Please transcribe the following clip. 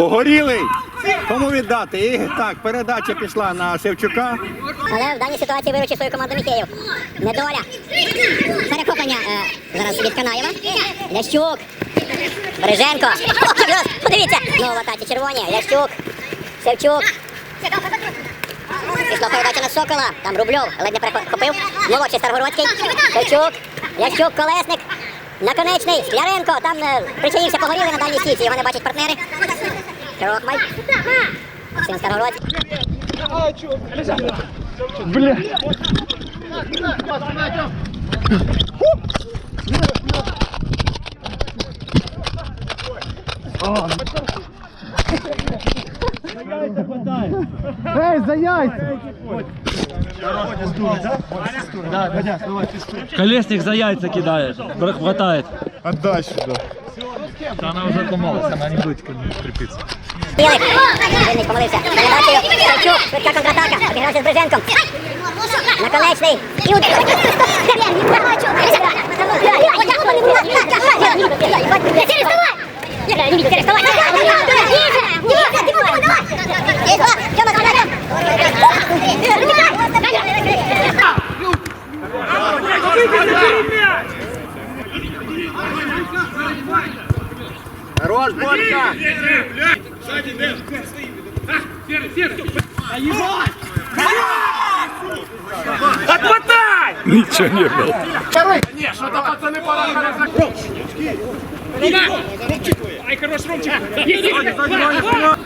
Погорілий. Кому віддати? І так, передача пішла на Шевчука. Але в даній ситуації виручив свою команду Міхеєв. Недоля. Перехоплення е, зараз від Канаєва. Лящук. Береженко. О, подивіться. Знову в атаці червоні. Лящук. Шевчук. Пішла передача на Сокола. Там Рубльов ледь не перехопив. Молодший Старгородський. Шевчук. Лящук, Колесник. Наконечний. Скляренко. Там е, причаївся погоріли на дальній стійці. Його не бачать партнери. Крохмаль. Максим Старгородський. Эй, за яйца! Колесник за яйца кидает, хватает. Отдай сюда. Она уже сломалась, она не будет крепиться. Білий. Винник помилився. Передачею. Шевчук. Швидка контратака. Обігрався з Бриженком. Наконечний. І удар. Хорош, Борька! Отмотай! Ничего не было. Ай, хорош, Ромчик! Есть, есть!